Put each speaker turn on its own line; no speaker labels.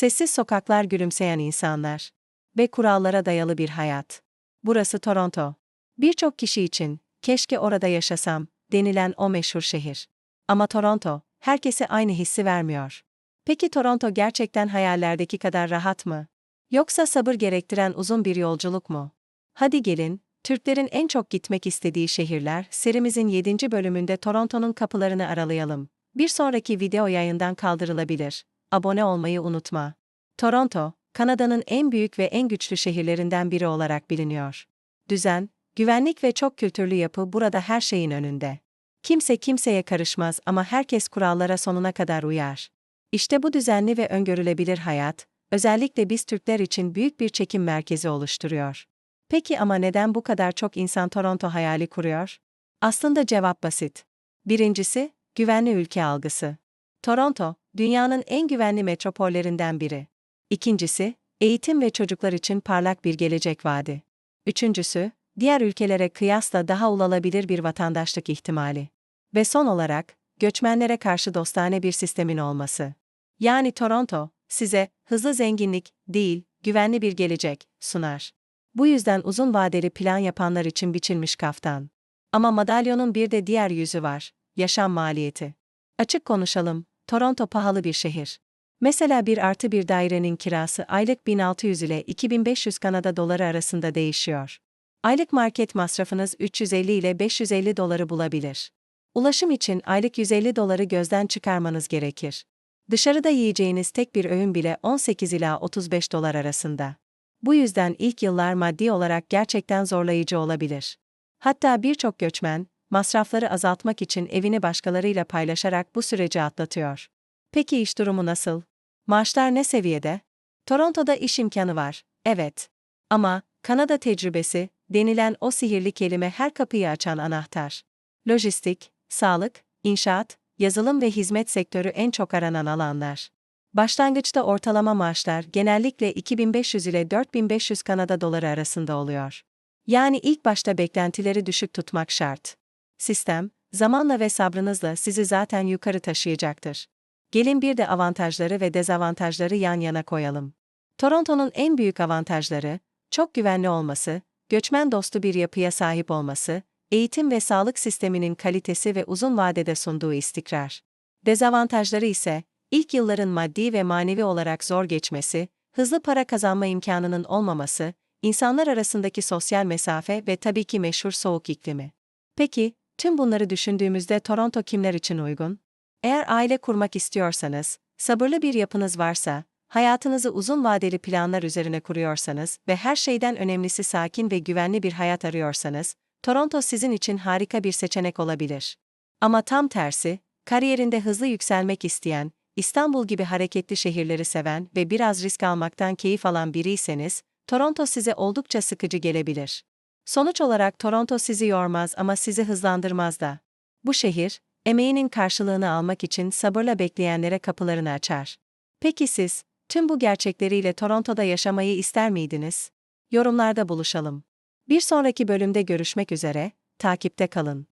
Sessiz sokaklar gülümseyen insanlar. Ve kurallara dayalı bir hayat. Burası Toronto. Birçok kişi için, keşke orada yaşasam, denilen o meşhur şehir. Ama Toronto, herkese aynı hissi vermiyor. Peki Toronto gerçekten hayallerdeki kadar rahat mı? Yoksa sabır gerektiren uzun bir yolculuk mu? Hadi gelin, Türklerin en çok gitmek istediği şehirler serimizin 7. bölümünde Toronto'nun kapılarını aralayalım. Bir sonraki video yayından kaldırılabilir. Abone olmayı unutma. Toronto, Kanada'nın en büyük ve en güçlü şehirlerinden biri olarak biliniyor. Düzen, güvenlik ve çok kültürlü yapı burada her şeyin önünde. Kimse kimseye karışmaz ama herkes kurallara sonuna kadar uyar. İşte bu düzenli ve öngörülebilir hayat, özellikle biz Türkler için büyük bir çekim merkezi oluşturuyor. Peki ama neden bu kadar çok insan Toronto hayali kuruyor? Aslında cevap basit. Birincisi, güvenli ülke algısı. Toronto, dünyanın en güvenli metropollerinden biri. İkincisi, eğitim ve çocuklar için parlak bir gelecek vaadi. Üçüncüsü, diğer ülkelere kıyasla daha ulaşılabilir bir vatandaşlık ihtimali. Ve son olarak, göçmenlere karşı dostane bir sistemin olması. Yani Toronto, size hızlı zenginlik değil, güvenli bir gelecek sunar. Bu yüzden uzun vadeli plan yapanlar için biçilmiş kaftan. Ama madalyonun bir de diğer yüzü var, yaşam maliyeti. Açık konuşalım, Toronto pahalı bir şehir. Mesela bir artı bir dairenin kirası aylık 1600 ile 2500 Kanada doları arasında değişiyor. Aylık market masrafınız 350 ile 550 doları bulabilir. Ulaşım için aylık 150 doları gözden çıkarmanız gerekir. Dışarıda yiyeceğiniz tek bir öğün bile 18 ila 35 dolar arasında. Bu yüzden ilk yıllar maddi olarak gerçekten zorlayıcı olabilir. Hatta birçok göçmen, masrafları azaltmak için evini başkalarıyla paylaşarak bu süreci atlatıyor. Peki iş durumu nasıl? Maaşlar ne seviyede? Toronto'da iş imkanı var, evet. Ama, Kanada tecrübesi, denilen o sihirli kelime her kapıyı açan anahtar. Lojistik, sağlık, inşaat, yazılım ve hizmet sektörü en çok aranan alanlar. Başlangıçta ortalama maaşlar genellikle 2500 ile 4500 Kanada doları arasında oluyor. Yani ilk başta beklentileri düşük tutmak şart. Sistem, zamanla ve sabrınızla sizi zaten yukarı taşıyacaktır. Gelin bir de avantajları ve dezavantajları yan yana koyalım. Toronto'nun en büyük avantajları, çok güvenli olması, göçmen dostu bir yapıya sahip olması, eğitim ve sağlık sisteminin kalitesi ve uzun vadede sunduğu istikrar. Dezavantajları ise, ilk yılların maddi ve manevi olarak zor geçmesi, hızlı para kazanma imkanının olmaması, insanlar arasındaki sosyal mesafe ve tabii ki meşhur soğuk iklimi. Peki, tüm bunları düşündüğümüzde Toronto kimler için uygun? Eğer aile kurmak istiyorsanız, sabırlı bir yapınız varsa, hayatınızı uzun vadeli planlar üzerine kuruyorsanız ve her şeyden önemlisi sakin ve güvenli bir hayat arıyorsanız, Toronto sizin için harika bir seçenek olabilir. Ama tam tersi, kariyerinde hızlı yükselmek isteyen, İstanbul gibi hareketli şehirleri seven ve biraz risk almaktan keyif alan biriyseniz, Toronto size oldukça sıkıcı gelebilir. Sonuç olarak Toronto sizi yormaz ama sizi hızlandırmaz da. Bu şehir, emeğinin karşılığını almak için sabırla bekleyenlere kapılarını açar. Peki siz, tüm bu gerçekleriyle Toronto'da yaşamayı ister miydiniz? Yorumlarda buluşalım. Bir sonraki bölümde görüşmek üzere, takipte kalın.